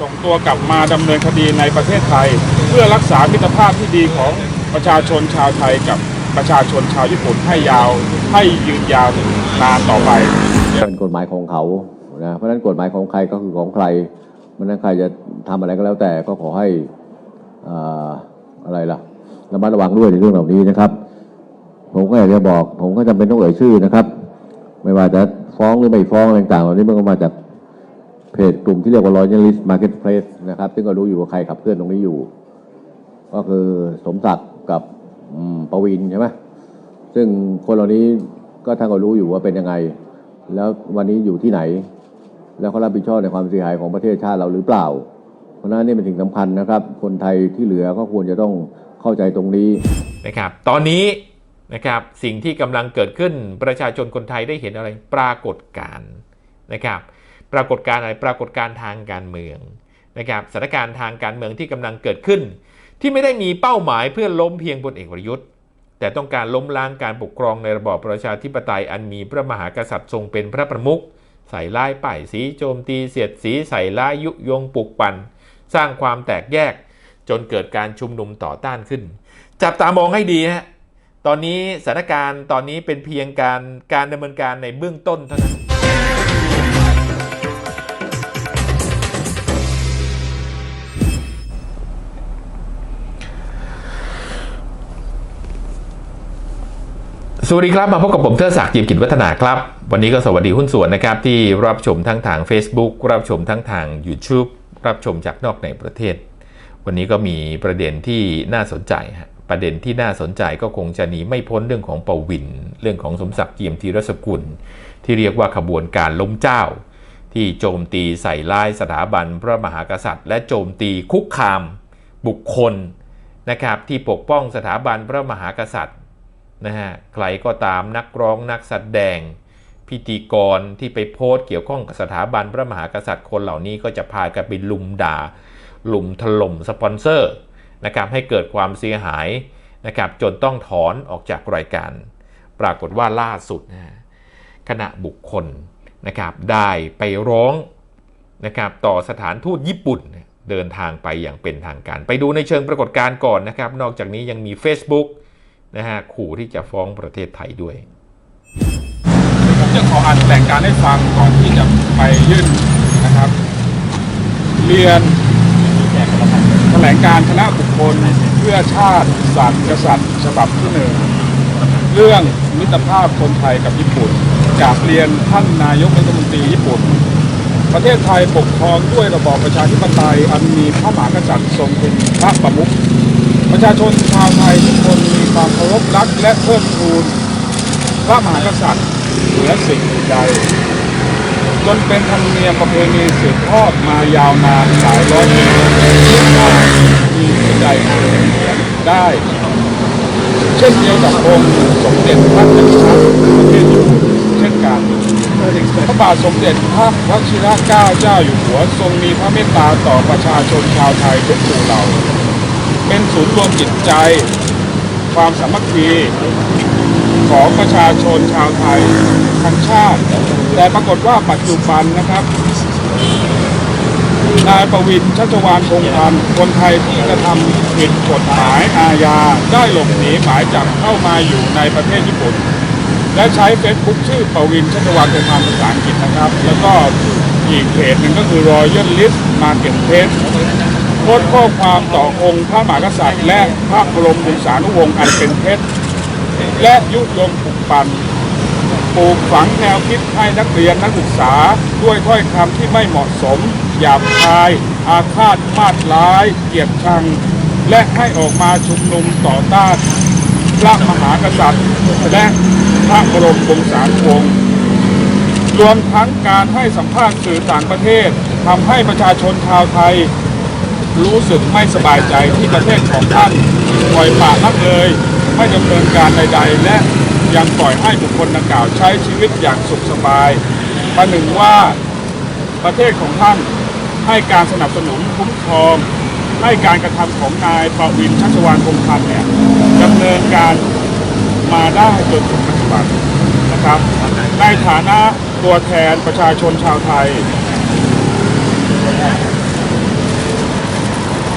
ส่งตัวกลับมาดำเนินคดีในประเทศไทย เพื่อรักษามิตรภาพที่ดีของประชาชนชาวไทยกับประชาชนชาวญี่ปุ่นให้ยาวให้ยืนยาวนานต่อไปเป็นกฎหมายของเขานะเพราะฉะนั้นกฎหมายของใครก็คือของใครมันนั้นใครจะทำอะไรก็แล้วแต่ก็ขอให้อ่าอะไรล่ะระมัดระวังด้วยในเรื่องเหล่านี้นะครับ ผมก็อยากจะบอก ผมก็จำเป็นต้องเอ่ยชื่อนะครับ ไม่ว่าจะฟ้องหรือไม่ฟ้องอะไรต่างๆเหล่านี้มันก็มาจาก เพจกลุ่มที่เรียกว่า Royalist Marketplace นะครับ ซึ่งก็รู้อยู่ว่าใครขับเคลื่อนตรงนี้อยู่ ก็คือสมศักดิ์กับประวินใช่ไหมซึ่งคนเหล่านี้ก็ท่านก็รู้อยู่ว่าเป็นยังไง แล้ววันนี้อยู่ที่ไหน แล้วเขารับผิดชอบในความเสียหายของประเทศชาติเราหรือเปล่า เพราะนั้นนี่เป็นสิ่งสำคัญนะครับ คนไทยที่เหลือก็ควรจะต้องเข้าใจตรงนี้นะครับ ตอนนี้นะครับสิ่งที่กำลังเกิดขึ้นประชาชนคนไทยได้เห็นอะไรปรากฏการณ์นะครับ รากฏการณ์อะไรปรากฏการณ์ทางการเมืองนะครับสถานการณ์ทางการเมืองที่กำลังเกิดขึ้น ที่ไม่ได้มีเป้าหมายเพื่อล้มเพียงพลเอกประยุทธ์ แต่ต้องการล้มล้างการปกครองในระบอบประชาธิปไตยอันมีพระมหากษัตริย์ทรงเป็นพระประมุขใส่ร้ายป้ายสีโจมตีเสียดสีใส่ร้ายยุยงปลุกปั่นสร้างความแตกแยก จนเกิดการชุมนุมต่อต้านขึ้น จับตามองให้ดีฮะตอนนี้สถานการณ์ตอนนี้เป็นเพียงการการดำเนินการในเบื้องต้นเท่านั้น สวัสดีครับ มาพบกับผมเทอศักดิ์จิมกิจวัฒนาครับ วันนี้ก็สวัสดีหุ้นส่วนนะครับ ที่รับชมทั้งทาง Facebook รับชมทั้งทาง YouTube รับชมจากนอกในประเทศ วันนี้ก็มีประเด็นที่น่าสนใจฮะประเด็นที่น่าสนใจก็คงจะหนีไม่พ้นเรื่องของปวิน เรื่องของสมศักดิ์เจียมธีรสกุล ที่เรียกว่าขบวนการล้มเจ้า ที่โจมตีใส่ร้ายสถาบันพระมหากษัตริย์ และโจมตีคุกคามบุคคลนะครับที่ปกป้องสถาบันพระมหากษัตริย์ นะฮะใครก็ตามนักร้องนักแสดง พิธีกรที่ไปโพสต์เกี่ยวข้องกับสถาบันพระมหากษัตริย์คนเหล่านี้ก็จะพากันไปลุมด่าลุมถล่มสปอนเซอร์นะครับให้เกิดความเสียหายนะครับจนต้องถอนออกจากรายการ ปรากฏว่าล่าสุดนะฮะคณะบุคคลนะครับได้ไปร้องนะครับต่อสถานทูตญี่ปุ่นเนี่ยเดินทางไปอย่างเป็นทางการ ไปดูในเชิงปรากฏการณ์ก่อนนะครับ นอกจากนี้ยังมี Facebook นะฮะขู่ที่จะฟ้องประเทศไทยด้วยผมจะขออ่านแถลงการให้ฟังก่อนที่จะไปยื่นนะครับ เรียนแถลงการคณะบุคคลเพื่อชาติศาสตร์กษัตริย์ฉบับที่หนึ่งเรื่องมิตรภาพคนไทยกับญี่ปุ่น จากเรียนท่านนายกรัฐมนตรีญี่ปุ่น ประเทศไทยปกครองด้วยระบอบประชาธิปไตยอันมีพระมหากษัตริย์ทรงเป็นพระประมุข ประชาชนชาวไทยทุกคนมีความเคารพรักและเพิ่มพูนพระมหากษัตริย์เหนือสิ่งใดจนเป็นธรรมเนียมประเพณีสืบทอดมายาวนานหลายร้อยปีที่มามีที่ใดเหมือนได้ เช่นเดียวกับองค์สมเด็จพระจักรพรรดิประเทศญี่ปุ่นเช่นกันพระบาทสมเด็จพระวชิรเกล้าเจ้าอยู่หัวทรงมีพระเมตตาต่อประชาชนชาวไทยทุกหมู่เหล่า เป็นศูนย์รวมจิตใจ ความสามัคคีของประชาชนชาวไทยทั้งชาติ แต่ปรากฏว่าปัจจุบันนะครับนายประวินชัชวานคงพันคนไทยที่กระทำผิดกฎหมายอาญาได้หลบหนีหมายจับเข้ามาอยู่ในประเทศญี่ปุ่น และใช้เฟซบุ๊กชื่อประวินชัชวานคงพันภาษาอังกฤษนะครับ แล้วก็อีกเพจหนึ่งก็คือ Royal List Marketplace พสต์ข้อความต่อองค์พระมหากษัตริย์ และพระบรมวงศานุวงศ์อันเป็นเท็จและยุยงปลุกปั่นปลูกฝังแนวคิดให้นักเรียนนักศึกษาด้วยถ้อยคำที่ไม่เหมาะสม หยาบคาย อาฆาตมาดร้าย เกลียดชัง และให้ออกมาชุมนุมต่อต้านพระมหากษัตริย์ และพระบรมวงศานุวงศ์รวมทั้งการให้สัมภาษณ์สื่อต่างประเทศทำให้ประชาชนชาวไทย รู้สึกไม่สบายใจที่ประเทศของท่านปล่อยปละละเลย ไม่ดำเนินการใด ๆ และยังปล่อยให้บุคคลดังกล่าวใช้ชีวิตอย่างสุขสบายประหนึ่งว่าประเทศของท่านให้การสนับสนุนคุ้มครองให้การกระทำของนายประวินชัชวานคงพันธ์เนี่ยดำเนินการมาได้จนถึงปัจจุบันนะครับในฐานะตัวแทนประชาชนชาวไทย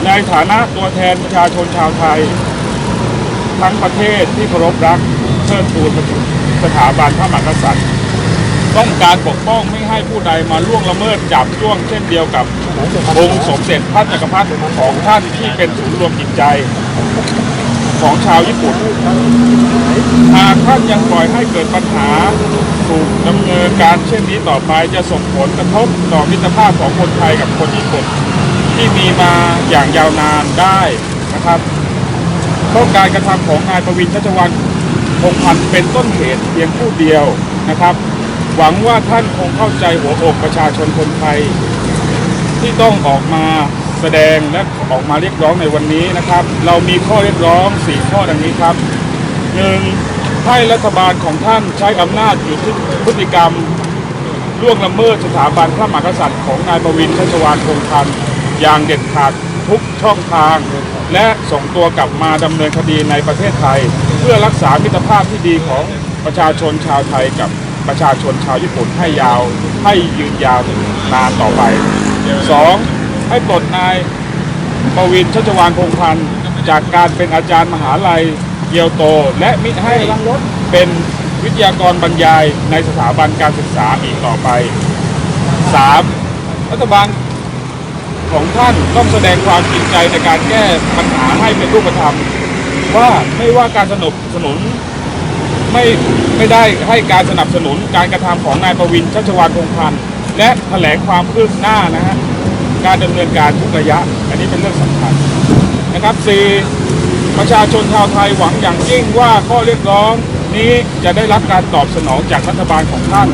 ในฐานะตัวแทนประชาชนชาวไทย ทั้งประเทศที่เคารพรักเชิดชูสถาบันพระมหากษัตริย์ ต้องการปกป้องไม่ให้ผู้ใดมาล่วงละเมิดจับจ้วงเช่นเดียวกับองค์สมเด็จพระจักรพรรดิของท่านที่เป็นศูนย์รวมจิตใจ ของชาวญี่ปุ่น หากท่านยังปล่อยให้เกิดปัญหาถูกดำเนินการเช่นนี้ต่อไปจะส่งผลกระทบต่อมิตรภาพของคนไทยกับคนญี่ปุ่น ที่มีมาอย่างยาวนานได้นะครับเพราะการกระทำของนายประวินชัชวัลคงพันเป็นต้นเหตุเพียงผู้เดียวนะครับ หวังว่าท่านคงเข้าใจหัวอกประชาชนคนไทย ที่ต้องออกมาแสดงและออกมาเรียกร้องในวันนี้นะครับ เรามีข้อเรียกร้อง 4 ข้อดังนี้ครับหนึ่งให้รัฐบาลของท่านใช้อำนาจหยุดพฤติกรรมล่วงละเมิดสถาบันพระมหากษัตริย์ของนายประวินชัชวานคงพันธ์ อย่างเด็ดขาดทุกช่องทาง และส่งตัวกลับมาดำเนินคดีในประเทศไทย เพื่อรักษามิตรภาพที่ดีของประชาชนชาวไทยกับประชาชนชาวญี่ปุ่นให้ยาวให้ยืนยาวนานต่อไปสองให้ปลดนายปวินชัชวานพงพันธ์จากการเป็นอาจารย์มหาลัยเกียวโต และมิให้เป็นวิทยากรบรรยายในสถาบันการศึกษาอีกต่อไป 3. รัฐบาล ของท่านต้องแสดงความจริงใจในการแก้ปัญหาให้เป็นรูปธรรม ว่าไม่ว่าการสนับสนุนไม่ไม่ได้ให้การสนับสนุนการกระทำของนายประวินชัชวานพงพันธ์และแถลงความคืบหน้านะฮะการดำเนินการทุกระยะ อันนี้เป็นเรื่องสำคัญนะครับ 4. ประชาชนชาวไทยหวังอย่างยิ่งว่าข้อเรียกร้องนี้จะได้รับการตอบสนองจากรัฐบาลของท่าน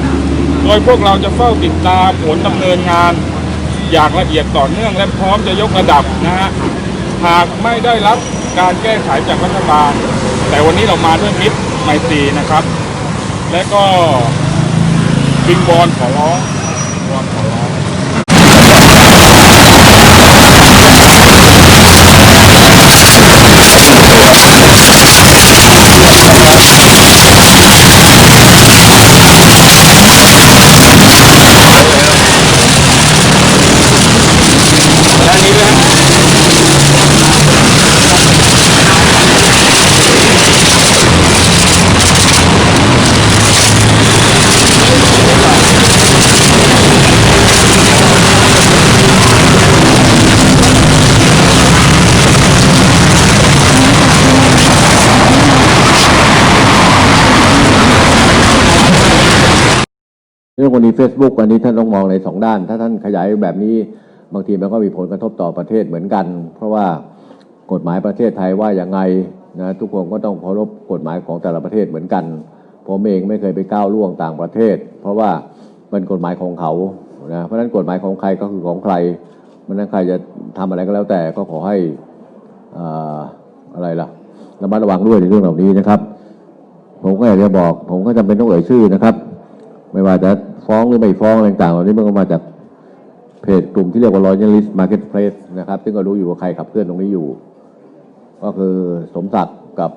โดยพวกเราจะเฝ้าติดตามผลดำเนินงาน อย่างละเอียดต่อเนื่องและพร้อมจะยกระดับนะฮะหากไม่ได้รับการแก้ไขจากรัฐบาล แต่วันนี้เรามาด้วยมิตรไมตรีนะครับ และก็บิงบอลขอร้องวอนขอร้อง เรื่องกรณี Facebook อันนี้ท่านต้องมองในสองด้าน ถ้าท่านขยายแบบนี้บางทีมันก็มีผลกระทบต่อประเทศเหมือนกัน เพราะว่ากฎหมายประเทศไทยว่าอย่างไงนะทุกคนก็ต้องเคารพกฎหมายของแต่ละประเทศเหมือนกันผมเองไม่เคยไปก้าวล่วงต่างประเทศ เพราะว่าเป็นกฎหมายของเขานะเพราะฉะนั้นกฎหมายของใครก็คือของใครมันนั้นใครจะทำอะไรก็แล้วแต่ก็ขอให้อ่าอะไรล่ะระมัดระวังด้วยในเรื่องเหล่านี้นะครับ ผมก็อยากจะบอก ผมก็จำเป็นต้องเอ่ยชื่อนะครับ ไม่ว่าจะฟ้องหรือไม่ฟ้องอะไรต่างๆเหล่านี้มันก็มาจากเพจกลุ่มที่เรียกว่า Royalist Marketplace นะครับ ซึ่งก็รู้อยู่ว่าใครขับเคลื่อนตรงนี้อยู่ ก็คือสมศักดิ์กับ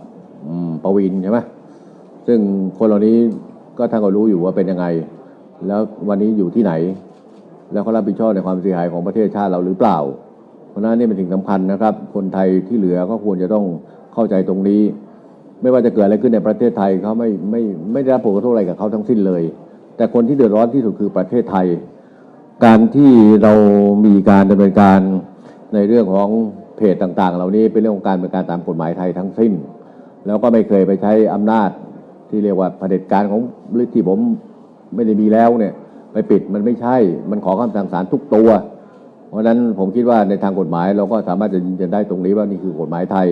ประวินใช่ไหมซึ่งคนเหล่านี้ก็ท่านก็รู้อยู่ว่าเป็นยังไง แล้ววันนี้อยู่ที่ไหน แล้วเขารับผิดชอบในความเสียหายของประเทศชาติเราหรือเปล่า เพราะฉะนั้นนี่เป็นสิ่งสำคัญนะครับ คนไทยที่เหลือก็ควรจะต้องเข้าใจตรงนี้ ไม่ว่าจะเกิดอะไรขึ้นในประเทศไทยเขาไม่ไม่ไม่ได้รับผลกระทบอะไรกับเขาทั้งสิ้นเลย แต่คนที่เดือดร้อนที่สุดคือประเทศไทย การที่เรามีการดำเนินการในเรื่องของเพจต่าง ๆ เหล่านี้เป็นเรื่องของการเป็นการตามกฎหมายไทยทั้งสิ้น แล้วก็ไม่เคยไปใช้อำนาจที่เรียกว่าเผด็จการของหรือที่ผมไม่ได้มีแล้วเนี่ยไปปิดมันไม่ใช่ มันขอคำสั่งศาลทุกตัว เพราะฉะนั้นผมคิดว่าในทางกฎหมายเราก็สามารถจะยืนยันได้ตรงนี้ว่านี่คือกฎหมายไทย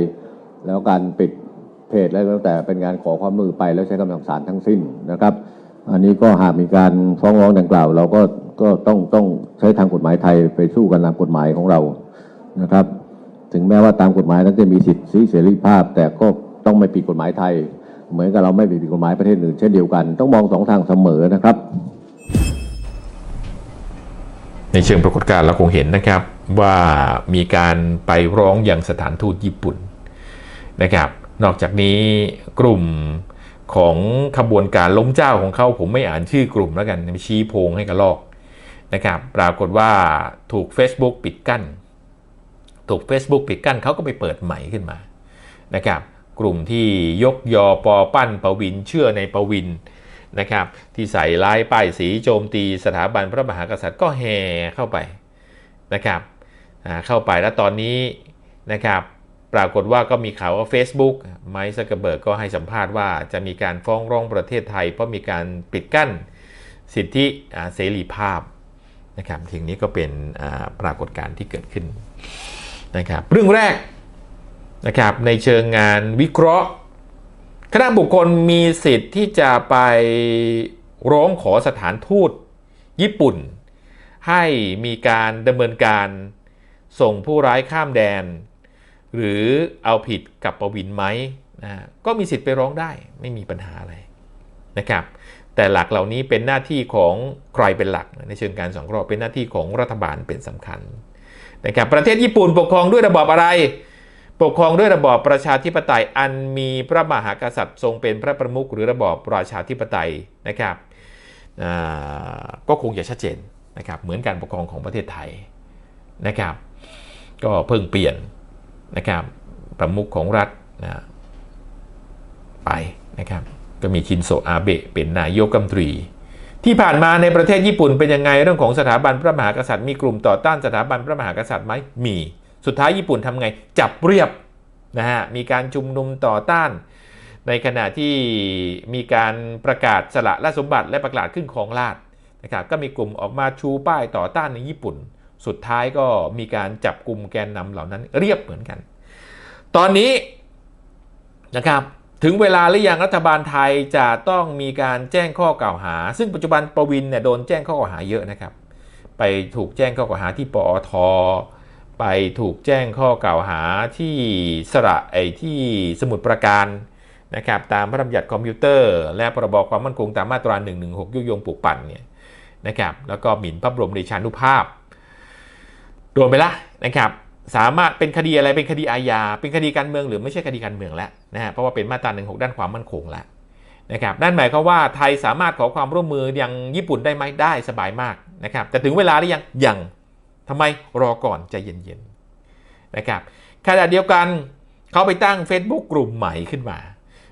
แล้วการปิดเพจแล้วแล้วแต่เป็นการขอความมือไปแล้วใช้คำสั่งศาลทั้งสิ้นนะครับ อันนี้ก็หากมีการฟ้องร้องดังกล่าว เราก็ก็ต้องต้องใช้ทางกฎหมายไทยไปสู้กันตามกฎหมายของเรานะครับ ถึงแม้ว่าตามกฎหมายนั้นจะมีสิทธิเสรีภาพ แต่ก็ต้องไม่ผิดกฎหมายไทย เหมือนกับเราไม่ผิดกฎหมายประเทศอื่นเช่นเดียวกัน ต้องมองสองทางเสมอนะครับ ในเชิงปรากฏการณ์เราคงเห็นนะครับว่ามีการไปร้องอย่างสถานทูตญี่ปุ่นนะครับ นอกจากนี้กลุ่ม ของขบวนการล้มเจ้าของเขาผมไม่อ่านชื่อกลุ่มแล้วกันชี้โพงให้กระลอกนะครับปรากฏว่าถูก Facebook ปิดกั้น ถูก Facebook ปิดกั้นเขาก็ไปเปิดใหม่ขึ้นมานะครับกลุ่มที่ยกยอปอปั้นประวินเชื่อในประวินนะครับที่ใส่ร้ายป้ายสีโจมตีสถาบันพระมหากษัตริย์ก็แห่เข้าไปนะครับเข้าไปแล้วตอนนี้นะครับ ปรากฏว่าก็มีข่าวว่า Facebook ไมค์ซักเกอร์เบิร์กก็ให้สัมภาษณ์ว่าจะมีการฟ้องร้องประเทศไทย เพราะมีการปิดกั้นสิทธิเสรีภาพนะครับทีนี้ก็เป็นปรากฏการณ์ที่เกิดขึ้นนะครับเรื่องแรกนะครับในเชิงงานวิเคราะห์ คณะบุคคลมีสิทธิ์ที่จะไปร้องขอสถานทูตญี่ปุ่น ให้มีการดำเนินการส่งผู้ร้ายข้ามแดน หรือเอาผิดกับประวินไหมนะก็มีสิทธิ์ไปร้องได้ไม่มีปัญหาอะไรนะครับ แต่หลักเหล่านี้เป็นหน้าที่ของใครเป็นหลัก ในเชิงการสงเคราะห์เป็นหน้าที่ของรัฐบาลเป็นสำคัญนะครับประเทศญี่ปุ่นปกครองด้วยระบอบอะไร ปกครองด้วยระบอบประชาธิปไตยอันมีพระมหากษัตริย์ทรงเป็นพระประมุขหรือระบอบประชาธิปไตยนะครับก็คงจะชัดเจนนะครับเหมือนการปกครองของประเทศไทยนะครับ ก็เพิ่งเปลี่ยน นะครับประมุขของรัฐนะไปนะครับก็มีชินโซอาเบะเป็นนายกรัฐมนตรี ที่ผ่านมาในประเทศญี่ปุ่นเป็นยังไงเรื่องของสถาบันพระมหากษัตริย์มีกลุ่มต่อต้านสถาบันพระมหากษัตริย์ไหมมีสุดท้ายญี่ปุ่นทำไงจับเรียบนะฮะมีการชุมนุมต่อต้าน ในขณะที่มีการประกาศสละราชสมบัติและประกาศขึ้นของราชนะครับก็มีกลุ่มออกมาชูป้ายต่อต้านในญี่ปุ่น สุดท้ายก็มีการจับกลุ่มแกนนำเหล่านั้นเรียบเหมือนกัน ตอนนี้นะครับถึงเวลาหรือยังรัฐบาลไทยจะต้องมีการแจ้งข้อกล่าวหา ซึ่งปัจจุบันประวินเนี่ยโดนแจ้งข้อกล่าวหาเยอะนะครับ ไปถูกแจ้งข้อกล่าวหาที่ปอทไปถูกแจ้งข้อกล่าวหาที่สระไอที่สมุดประการนะครับตามพระราชบัญญัติคอมพิวเตอร์ และพรบความมั่นคงตามมาตรา 116 ยุยงปลูกปั่นเนี่ยนะครับแล้วก็หมิ่นพระบรมเดชานุภาพ โดนไปละนะครับสามารถเป็นคดีอะไรเป็นคดีอาญาเป็นคดีการเมืองหรือไม่ใช่คดีการเมืองแล้วนะฮะเพราะว่าเป็นมาตรา16ด้านความมั่นคงแล้วนะครับนั่นหมายความว่าไทยสามารถขอความร่วมมือยังญี่ปุ่นได้ไหมได้สบายมากนะครับแต่ถึงเวลาหรือยังยังทำไมรอก่อนใจเย็นๆนะครับขณะเดียวกันเขาไปตั้ง Facebook กลุ่มใหม่ขึ้นมา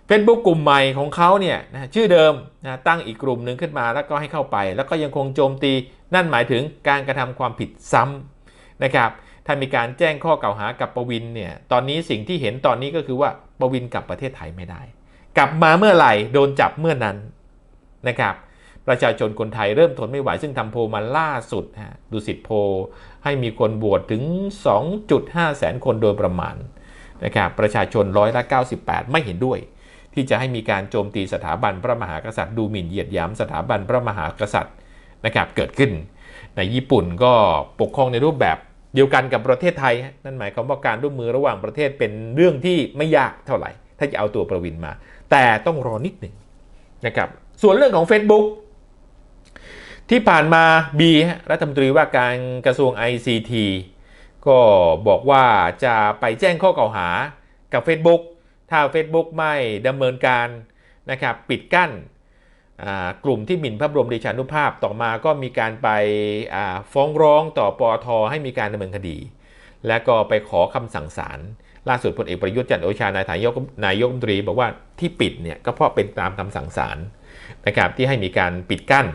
Facebook กลุ่มใหม่ของเขาเนี่ยนะชื่อเดิมนะตั้งอีกกลุ่มหนึ่งขึ้นมาแล้วก็ให้เข้าไป แล้วก็ยังคงโจมตีนั่นหมายถึงการกระทำความผิดซ้ำ นะครับถ้ามีการแจ้งข้อกล่าวหากับประวินเนี่ยตอนนี้สิ่งที่เห็นตอนนี้ก็คือว่าประวินกลับประเทศไทยไม่ได้ กลับมาเมื่อไหร่โดนจับเมื่อนั้นนะครับประชาชนคนไทยเริ่มทนไม่ไหว ซึ่งทำโพลมาล่าสุดฮะดูสิทธิ์โพลให้มีคนบวชถึง 2.5 แสนคนโดยประมาณนะครับประชาชนร้อยละ 98 ไม่เห็นด้วย ที่จะให้มีการโจมตีสถาบันพระมหากษัตริย์ดูหมิ่นเหยียดหยามสถาบันพระมหากษัตริย์นะครับเกิดขึ้น ในญี่ปุ่นก็ปกครองในรูปแบบ เดียวกันกับประเทศไทย นั่นหมายความว่าการร่วมมือระหว่างประเทศเป็นเรื่องที่ไม่ยากเท่าไหร่ ถ้าจะเอาตัวประวินมา แต่ต้องรอนิดหนึ่งนะครับส่วนเรื่องของ Facebook ที่ผ่านมาบีรัฐมนตรีว่าการกระทรวง ICT ก็บอกว่าจะไปแจ้งข้อกล่าวหากับ Facebook ถ้า Facebook ไม่ดำเนินการนะครับปิดกั้น กลุ่มที่หมิ่นพระบรมเดชานุภาพต่อมาก็มีการไปฟ้องร้องต่อปอทให้มีการดำเนินคดี และก็ไปขอคำสั่งศาลล่าสุดพลเอกประยุทธ์จันทร์โอชานายกนายกรัฐมนตรีบอกว่าที่ปิดเนี่ยก็เพราะเป็นตามคำสั่งศาลนะครับที่ให้มีการปิดกั้น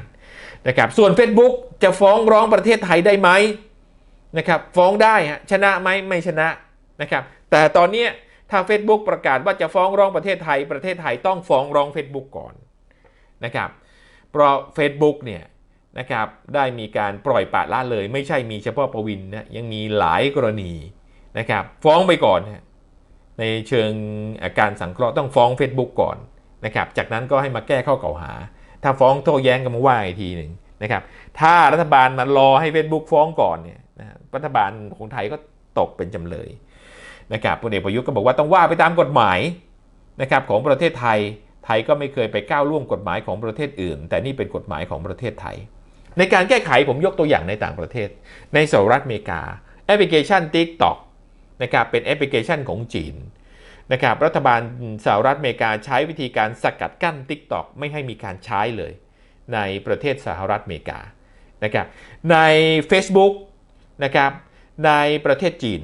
นะครับส่วน Facebook จะฟ้องร้องประเทศไทยได้ไหมนะครับฟ้องได้ฮะชนะไหมไม่ชนะนะครับแต่ตอนนี้ถ้า Facebook ประกาศว่าจะฟ้องร้องประเทศไทย ประเทศไทยต้องฟ้องร้อง Facebook ก่อน นะครับเพราะ Facebook เนี่ยนะครับได้มีการปล่อยปละละเลย ไม่ใช่มีเฉพาะประวินนะยังมีหลายกรณีนะครับฟ้องไปก่อนฮะในเชิงอาการสังเคราะห์ต้องฟ้อง Facebook ก่อนนะครับจากนั้นก็ให้มาแก้ข้อกล่าวหา ถ้าฟ้องโต้แย้งกันมาว่าอีกทีหนึ่งนะครับถ้ารัฐบาลมารอให้ Facebook ฟ้องก่อนเนี่ยนะรัฐบาลของไทยก็ตกเป็นจำเลยนะครับพลเอกประยุทธ์ก็บอกว่าต้องว่าไปตามกฎหมายนะครับของประเทศไทย ทยก็ไม่เคยไปก้าวล่วงกฎหมายของประเทศอื่น แต่นี่เป็นกฎหมายของประเทศไทย ในการแก้ไขผมยกตัวอย่างในต่างประเทศ ในสหรัฐอเมริกา แอปพลิเคชัน TikTok นะครับเป็นแอปพลิเคชันของจีนนะครับรัฐบาลสหรัฐอเมริกาใช้วิธีการสกัดกั้น TikTok ไม่ให้มีการใช้เลย ในประเทศสหรัฐอเมริกานะครับใน Facebook นะครับในประเทศจีน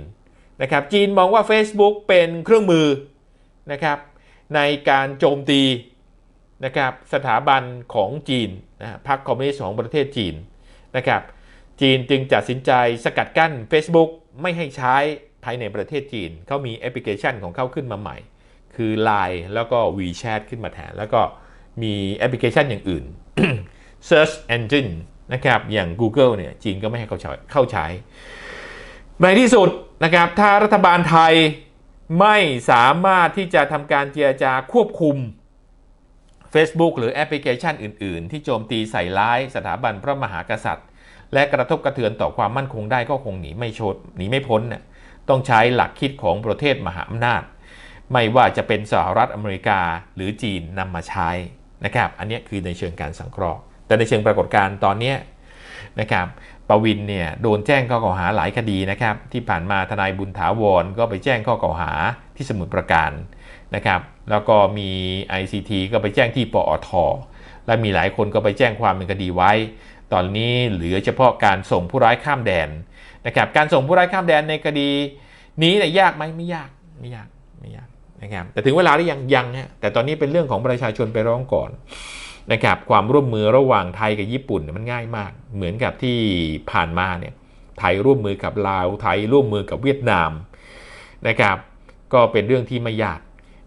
นะครับจีนมองว่า Facebook เป็นเครื่องมือนะครับ ในการโจมตีนะครับสถาบันของจีนนะพรรคคอมมิวนิสต์ของประเทศจีนนะครับจีนจึงตัดสินใจสกัดกั้น Facebook ไม่ให้ใช้ภายในประเทศจีนเขามีแอปพลิเคชันของเขาขึ้นมาใหม่ คือ Line แล้วก็ WeChat ขึ้นมาแทน แล้วก็มีแอปพลิเคชันอย่างอื่น Search Engine นะครับอย่าง Google เนี่ยจีนก็ไม่ให้เขาใช้เข้าใช้ในที่สุดนะครับถ้ารัฐบาลไทย ไม่สามารถที่จะทำการเจรจาควบคุม Facebook หรือแอปพลิเคชันอื่น ๆ ที่โจมตีใส่ร้ายสถาบันพระมหากษัตริย์ และกระทบกระเทือนต่อความมั่นคงได้ก็คงหนีไม่ชดหนีไม่พ้นน่ะต้องใช้หลักคิดของประเทศมหาอำนาจ ไม่ว่าจะเป็นสหรัฐอเมริกาหรือจีนนำมาใช้นะครับ อันนี้คือในเชิงการสังเคราะห์ แต่ในเชิงปรากฏการณ์ตอนนี้นะครับ ปวินเนี่ยโดนแจ้งข้อกล่าวหาหลายคดีนะครับที่ผ่านมาทนายบุญถาวรก็ไปแจ้งข้อกล่าวหาที่สมุทรปราการนะครับแล้วก็มี ICT ก็ไปแจ้งที่ปอท และมีหลายคนก็ไปแจ้งความเป็นคดีไว้ ตอนนี้เหลือเฉพาะการส่งผู้ร้ายข้ามแดนนะครับการส่งผู้ร้ายข้ามแดนในคดีนี้เนี่ยยากไหมไม่ยากไม่ยากไม่ยากนะครับแต่ถึงเวลาหรือยังยังฮะแต่ตอนนี้เป็นเรื่องของประชาชนไปร้องก่อน นะครับความร่วมมือระหว่างไทยกับญี่ปุ่นเนี่ยมันง่ายมาก เหมือนกับที่ผ่านมาเนี่ยไทยร่วมมือกับลาวไทยร่วมมือกับเวียดนามนะครับก็เป็นเรื่องที่ไม่ยาก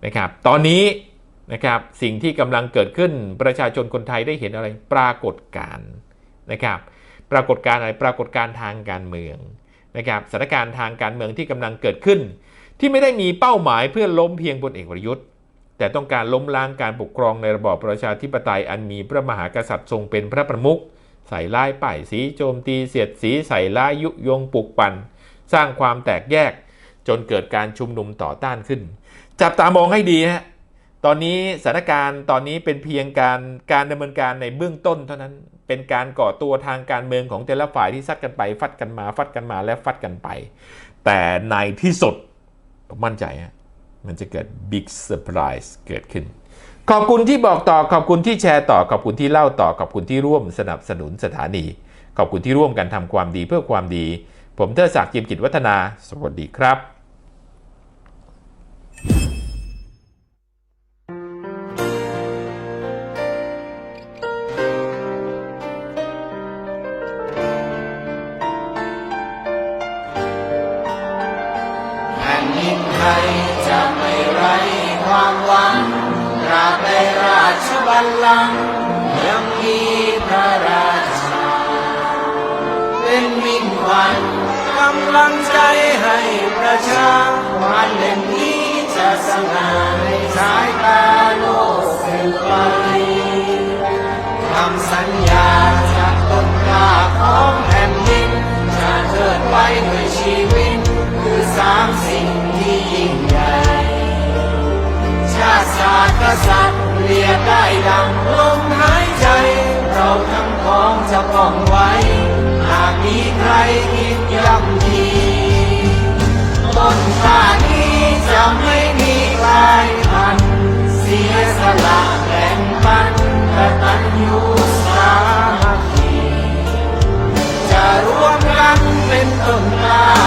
นะครับตอนนี้นะครับสิ่งที่กำลังเกิดขึ้นประชาชนคนไทยได้เห็นอะไรปรากฏการณ์นะครับปรากฏการณ์อะไรปรากฏการณ์ทางการเมืองนะครับสถานการณ์ทางการเมืองที่กำลังเกิดขึ้น ที่ไม่ได้มีเป้าหมายเพื่อล้มเพียงพลเอกประยุทธ์ แต่ต้องการล้มล้างการปกครองในระบอบประชาธิปไตยอันมีพระมหากษัตริย์ทรงเป็นพระประมุขใส่ร้ายป้ายสีโจมตีเสียดสีใส่ร้ายยุยงปลุกปั่นสร้างความแตกแยก จนเกิดการชุมนุมต่อต้านขึ้น จับตามองให้ดีฮะตอนนี้สถานการณ์ตอนนี้เป็นเพียงการการดำเนินการในเบื้องต้นเท่านั้นเป็นการก่อตัวทางการเมืองของแต่ละฝ่ายที่ซัดกันไป ฟัดกันมา ฟัดกันมาและฟัดกันไป แต่ในที่สุดผมมั่นใจฮะ มันจะเกิดบิ๊กเซอร์ไพรส์เกิดขึ้น ขอบคุณที่บอกต่อขอบคุณที่แชร์ต่อขอบคุณที่เล่าต่อขอบคุณที่ร่วมสนับสนุนสถานี ขอบคุณที่ร่วมกันทำความดีเพื่อความดี ผมเทอศักดิ์จิมกิจวัฒนา สวัสดีครับ ลลังยังมีพระราชา เป็นมิ่งขวัญกำลังใจให้ประชาวันเล่มนี้จะสง่าในสายตาโลกสืบไปคำสัญญาจากต้นกล้าของแผ่นดินจะเทิดไว้ด้วยชีวิต คือสามสิ่งที่ยิ่งใหญ่ ชาติศาสตร์กษัตริย์ ลียดได้ดังลมหายใจ เราทั้งพ้องจะป้องไว้ หากมีใครคิดย่ำดีต้นชาตินี้จะไม่มีใครพัน เสียสละแบ่งปันแตันอยู่สาคีจะร่วมกันเป็นต้นตา